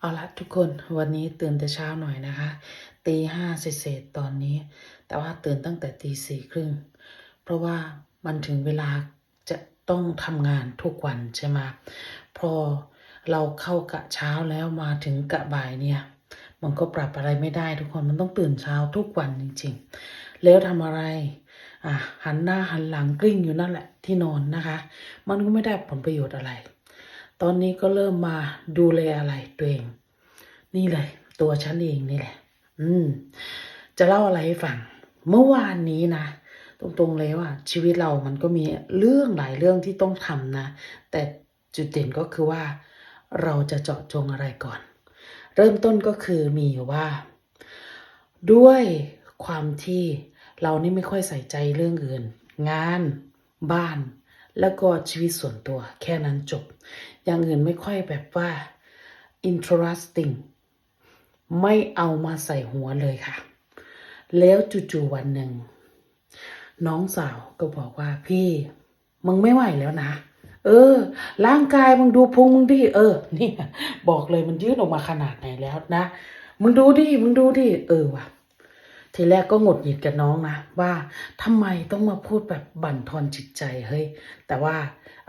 เอาละทุกคนวันนี้ตื่นแต่เช้าหน่อยนะคะตีห้าเศษตอนนี้ แต่ว่าตื่นตั้งแต่ตีสี่ครึ่งเพราะว่ามันถึงเวลาจะต้องทำงานทุกวันใช่ไหมพอเราเข้ากะเช้าแล้วมาถึงกะบ่ายเนี่ยมันก็ปรับอะไรไม่ได้ทุกคนมันต้องตื่นเช้าทุกวันจริงๆ แล้วทำอะไรอะหันหน้าหันหลังกลิ้งอยู่นั่นแหละที่นอนนะคะ มันก็ไม่ได้ผลประโยชน์อะไร ตอนนี้ก็เริ่มมาดูแลอะไรตัวเอง นี่เลย ตัวฉันเองนี่แหละ อืม จะเล่าอะไรให้ฟัง เมื่อวานนี้นะตรงๆเลยว่าชีวิตเรามันก็มีเรื่องหลายเรื่องที่ต้องทำนะ แต่จุดเด่นก็คือว่า เราจะเจาะจงอะไรก่อน เริ่มต้นก็คือมีอยู่ว่า ด้วยความที่เรานี่ไม่ค่อยใส่ใจเรื่องอื่น งาน บ้าน แล้วก็ชีวิตส่วนตัวแค่นั้นจบ อย่างอื่นไม่ค่อยแบบว่า interesting ไม่เอามาใส่หัวเลยค่ะ แล้วจู่ๆวันหนึ่ง น้องสาวก็บอกว่าพี่มึงไม่ไหวแล้วนะ เออ ร่างกายมึงดูพุงมึงดิเออ เนี่ย บอกเลยมันยืดออกมาขนาดไหนแล้วนะ มึงดูดิมึงดูดิเออว่ะ ทีแรกก็หงุดหงิดกับน้องนะว่าทำไมต้องมาพูดแบบบั่นทอนจิตใจเฮ้ยแต่ว่า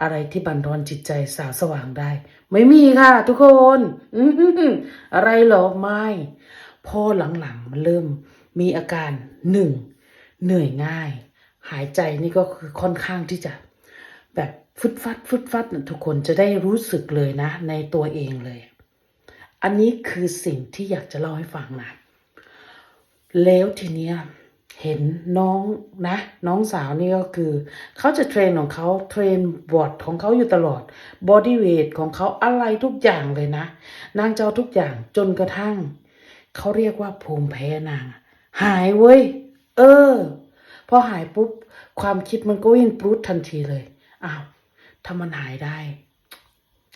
อะไรที่บั่นทอนจิตใจสาวสว่างได้ ไม่มีค่ะ ทุกคนอือหืออะไรหรอไม่พอหลังๆมันเริ่มมีอาการหนึ่งเหนื่อยง่าย หายใจนี่ก็คือค่อนข้างที่จะ แบบฟึดฟัดฟึดฟัดนะทุกคนจะได้รู้สึกเลยนะ ในตัวเองเลย อันนี้คือสิ่งที่อยากจะเล่าให้ฟังนะ แล้วทีเนี้ยเห็นน้องนะ น้องสาวนี่ก็คือ เขาจะเทรนของเขาเทรนบอดของเขาอยู่ตลอดบอดี้เวทของเขาอะไรทุกอย่างเลยนะ นางเจ้าทุกอย่างจนกระทั่ง เขาเรียกว่าภูมิแพ้นาง หายเว้ย เออ พอหายปุ๊บ ความคิดมันก็วิ่งปรุดทันทีเลยอ้าวถ้ามันหายได้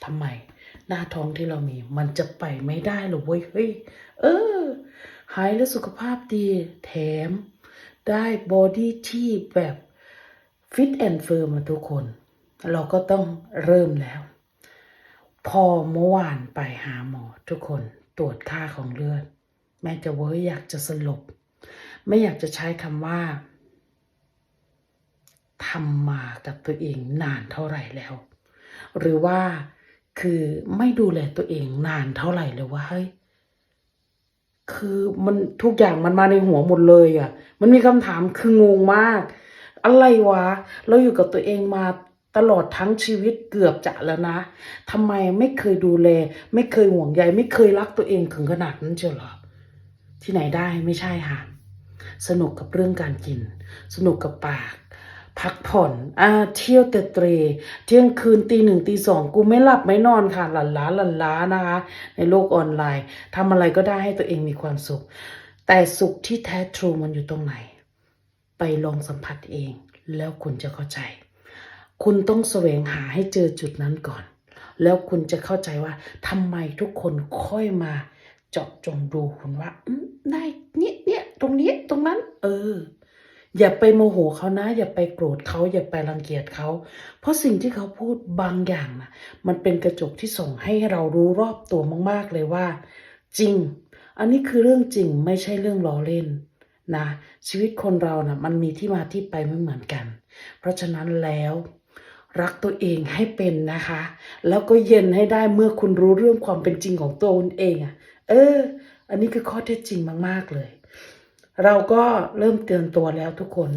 ทำไม หน้าท้องที่เรามี มันจะไปไม่ได้หรอเว้ยเฮ้ยเออ หายแล้วสุขภาพดีแถมได้บอดี้ที่แบบฟิตแอนด์เฟิร์มทุกคน เราก็ต้องเริ่มแล้ว พอเมื่อวานไปหาหมอทุกคนตรวจค่าของเลือด แม่จะเว้ยอยากจะสลบ ไม่อยากจะใช้คำว่าทำมากับตัวเองนานเท่าไหร่แล้ว หรือว่าคือไม่ดูแลตัวเองนานเท่าไหร่เลยว่าเฮ้ย คือมันทุกอย่างมันมาในหัวหมดเลยอะ่ะ มันมีคำถามคืองงมาก อะไรวะ เราอยู่กับตัวเองมาตลอดทั้งชีวิตเกือบจะแล้วนะทำไมไม่เคยดูแล ไม่เคยห่วงใย ไม่เคยรักตัวเองถึงขนาดนั้นเชียวหรอ ที่ไหนได้ไม่ใช่ค่ะ สนุกกับเรื่องการกิน สนุกกับปาก พักผ่อนอ่าเที่ยวเตะเตรเที่ยงคืนตีหนึ่งตีสองกูไม่หลับไม่นอนค่ะ หลันล้าหลันล้านะคะ ในโลกออนไลน์ทำอะไรก็ได้ให้ตัวเองมีความสุข แต่สุขที่แท้ทรูมันอยู่ตรงไหน ไปลองสัมผัสเอง แล้วคุณจะเข้าใจ คุณต้องแสวงหาให้เจอจุดนั้นก่อน แล้วคุณจะเข้าใจว่าทำไมทุกคนค่อยมาเจาะจงดูคุณว่าได้เนี่ยเนี่ยตรงนี้ตรงนั้น เออ อย่าไปโมโหเขานะ อย่าไปโกรธเขาอย่าไปรังเกียจเขา เพราะสิ่งที่เขาพูดบางอย่างนะมันเป็นกระจกที่ส่งให้เรารู้รอบตัวมาก ๆ เลยว่า จริง อันนี้คือเรื่องจริงไม่ใช่เรื่องล้อเล่นนะชีวิตคนเรานะ่ะมันมีที่มาที่ไปไม่เหมือนกัน เพราะฉะนั้นแล้วรักตัวเองให้เป็นนะคะ แล้วก็เย็นให้ได้เมื่อคุณรู้เรื่องความเป็นจริงของตัวคุณเองอะ่ะ เออ อันนี้คือข้อเท็จจริงมาก ๆ เลย เราก็เริ่มเตือนตัวแล้วทุกคน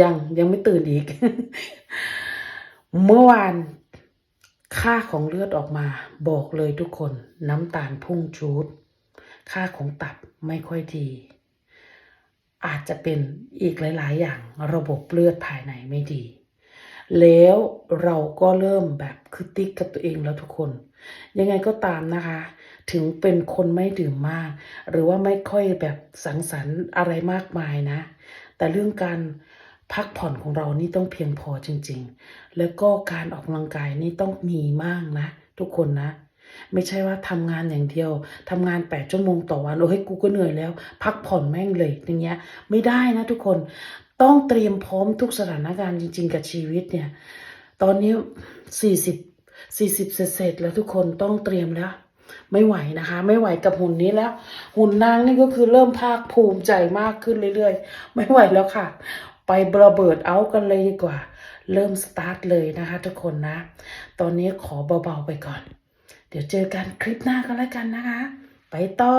ยังยังไม่ตื่นอีก เมื่อวานค่าของเลือดออกมา บอกเลยทุกคน น้ำตาลพุ่งจูด ค่าของตับไม่ค่อยดี อาจจะเป็นอีกหลาย ๆ อย่างระบบเลือดภายในไม่ดี แล้วเราก็เริ่มแบบคือติ๊กกับตัวเองแล้วทุกคน ยังไงก็ตามนะคะ ถึงเป็นคนไม่ดื่มมาก หรือว่าไม่ค่อยแบบสังสรรค์อะไรมากมายนะ แต่เรื่องการพักผ่อนของเรานี่ต้องเพียงพอจริง ๆ แล้วก็การออกกำลังกายนี่ต้องมีมากนะ ทุกคนนะ ไม่ใช่ว่าทำงานอย่างเดียวทำงานแปดชั่วโมงต่อวันโอ้ยกูก็เหนื่อยแล้ว พักผ่อนแม่งเลยอย่างเงี้ย ไม่ได้นะทุกคน ต้องเตรียมพร้อมทุกสถานการณ์จริง ๆ กับชีวิตเนี่ย ตอนนี้สี่สิบสี่สิบเศษๆแล้วทุกคนต้องเตรียมแล้ว ไม่ไหวนะคะ ไม่ไหวกับหุ่นนี้แล้ว หุ่นนางนี่ก็คือเริ่มภาคภูมิใจมากขึ้นเรื่อยๆ ไม่ไหวแล้วค่ะ ไประเบิดเอากันเลยดีกว่า เริ่มสตาร์ทเลยนะคะทุกคนนะ ตอนนี้ขอเบาๆไปก่อน เดี๋ยวเจอกันคลิปหน้ากันแล้วกันนะคะ ไปต่อ